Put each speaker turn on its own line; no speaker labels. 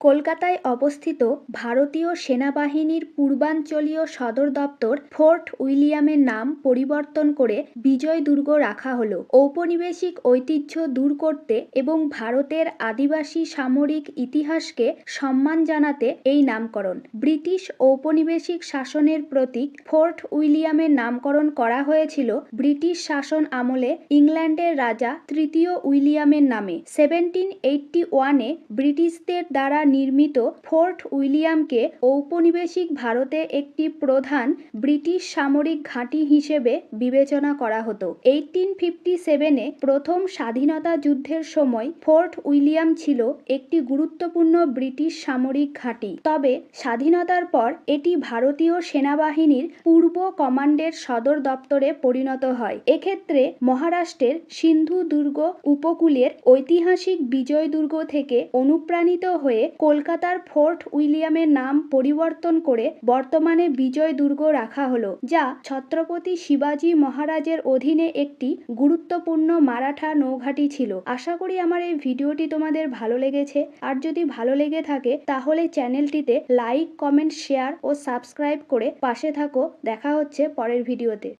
কলকাতায় অবস্থিত ভারতীয় সেনাবাহিনীর পূর্বাঞ্চলীয় সদর দপ্তর ফোর্ট উইলিয়ামের নাম পরিবর্তন করে বিজয় দুর্গ রাখা হল। ঔপনিবেশিক ঐতিহ্য দূর করতে এবং ভারতের আদিবাসী সামরিক ইতিহাসকে সম্মান জানাতে এই নামকরণ। ব্রিটিশ ঔপনিবেশিক শাসনের প্রতীক ফোর্ট উইলিয়ামের নামকরণ করা হয়েছিল ব্রিটিশ শাসন আমলে ইংল্যান্ডের রাজা তৃতীয় উইলিয়ামের নামে। সেভেন্টিন এইটটি ওয়ানে ব্রিটিশদের দ্বারা নির্মিত ফোর্ট উইলিয়ামকে ঔপনিবেশিক ভারতে একটি প্রধান ব্রিটিশ সামরিক ঘাঁটি হিসেবে বিবেচনা করা হতো। এইটিন ফিফটি সেভেনে প্রথম স্বাধীনতা যুদ্ধের সময় ফোর্ট উইলিয়াম ছিল একটি গুরুত্বপূর্ণ ব্রিটিশ সামরিক ঘাঁটি। তবে স্বাধীনতার পর এটি ভারতীয় সেনাবাহিনীর পূর্ব কমান্ডের সদর দপ্তরে পরিণত হয়। এক্ষেত্রে মহারাষ্ট্রের সিন্ধু দুর্গ উপকূলের ঐতিহাসিক বিজয় দুর্গ থেকে অনুপ্রাণিত হয়ে কলকাতার ফোর্ট উইলিয়ামের নাম পরিবর্তন করে বর্তমানে বিজয় দুর্গ রাখা হলো, যা ছত্রপতি শিবাজী মহারাজের অধীনে একটি গুরুত্বপূর্ণ মারাঠা নৌঘাঁটি ছিল। আশা করি আমার এই ভিডিওটি তোমাদের ভালো লেগেছে। আর যদি ভালো লেগে থাকে, তাহলে চ্যানেলটিতে লাইক, কমেন্ট, শেয়ার ও সাবস্ক্রাইব করে পাশে থাকো। দেখা হচ্ছে পরের ভিডিওতে।